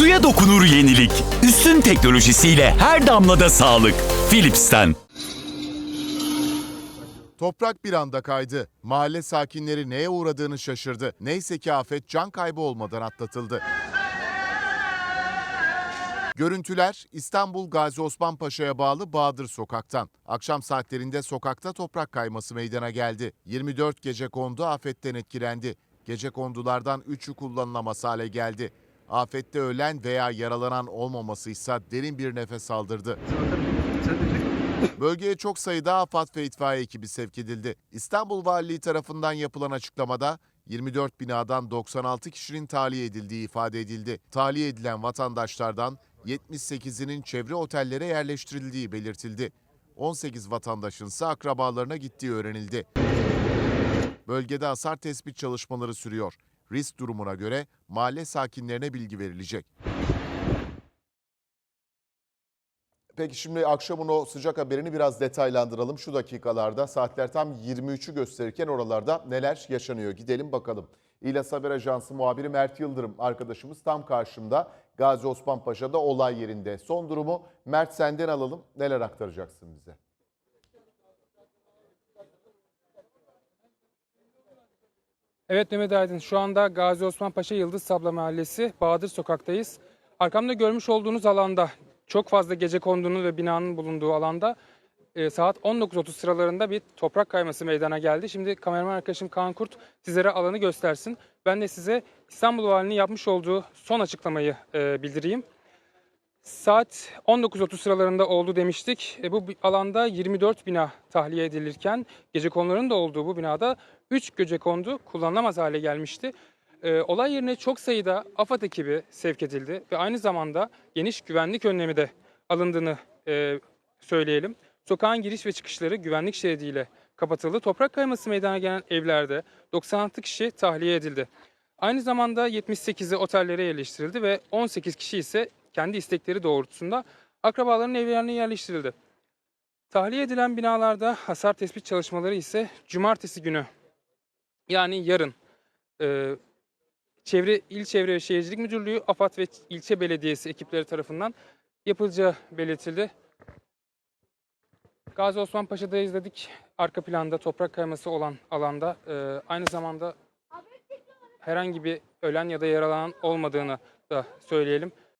Suya dokunur yenilik. Üstün teknolojisiyle her damlada sağlık. Philips'ten. Toprak bir anda kaydı. Mahalle sakinleri neye uğradığını şaşırdı. Neyse ki afet can kaybı olmadan atlatıldı. Görüntüler İstanbul Gazi Osman Paşa'ya bağlı Bahadır Sokak'tan. Akşam saatlerinde sokakta toprak kayması meydana geldi. 24 gece kondu afetten etkilendi. Gece kondulardan 3'ü kullanılamaz hale geldi. Afette ölen veya yaralanan olmamasıysa derin bir nefes aldırdı. Bölgeye çok sayıda AFAD ve itfaiye ekibi sevk edildi. İstanbul Valiliği tarafından yapılan açıklamada 24 binadan 96 kişinin tahliye edildiği ifade edildi. Tahliye edilen vatandaşlardan 78'inin çevre otellere yerleştirildiği belirtildi. 18 vatandaşın ise akrabalarına gittiği öğrenildi. Bölgede hasar tespit çalışmaları sürüyor. Risk durumuna göre mahalle sakinlerine bilgi verilecek. Peki şimdi akşamın o sıcak haberini biraz detaylandıralım. Şu dakikalarda saatler tam 23'ü gösterirken oralarda neler yaşanıyor gidelim bakalım. İlas Haber Ajansı muhabiri Mert Yıldırım arkadaşımız tam karşımda. Gazi Osman Paşa'da olay yerinde. Son durumu Mert senden alalım. Neler aktaracaksın bize? Evet Mehmet Aydın şu anda Gazi Osman Paşa Yıldız Sabla Mahallesi Bahadır Sokak'tayız. Arkamda görmüş olduğunuz alanda çok fazla gece kondunun ve binanın bulunduğu alanda e, saat 19.30 sıralarında bir toprak kayması meydana geldi. Şimdi kameraman arkadaşım Kaan Kurt sizlere alanı göstersin. Ben de size İstanbul Valiliğinin yapmış olduğu son açıklamayı e, bildireyim. Saat 19.30 sıralarında oldu demiştik. E, bu alanda 24 bina tahliye edilirken gece konuların da olduğu bu binada 3 gece kondu kullanılamaz hale gelmişti. E, olay yerine çok sayıda AFAD ekibi sevk edildi ve aynı zamanda geniş güvenlik önlemi de alındığını e, söyleyelim. Sokağın giriş ve çıkışları güvenlik şeridiyle kapatıldı. Toprak kayması meydana gelen evlerde 96 kişi tahliye edildi. Aynı zamanda 78'i otellere yerleştirildi ve 18 kişi ise kendi istekleri doğrultusunda akrabaların evlerine yerleştirildi. Tahliye edilen binalarda hasar tespit çalışmaları ise cumartesi günü yani yarın e, Çevre İl Çevre ve Şehircilik Müdürlüğü, AFAD ve ilçe belediyesi ekipleri tarafından yapılacağı belirtildi. Gazi Osman Paşa'da izledik. Arka planda toprak kayması olan alanda e, aynı zamanda herhangi bir ölen ya da yaralanan olmadığını da söyleyelim.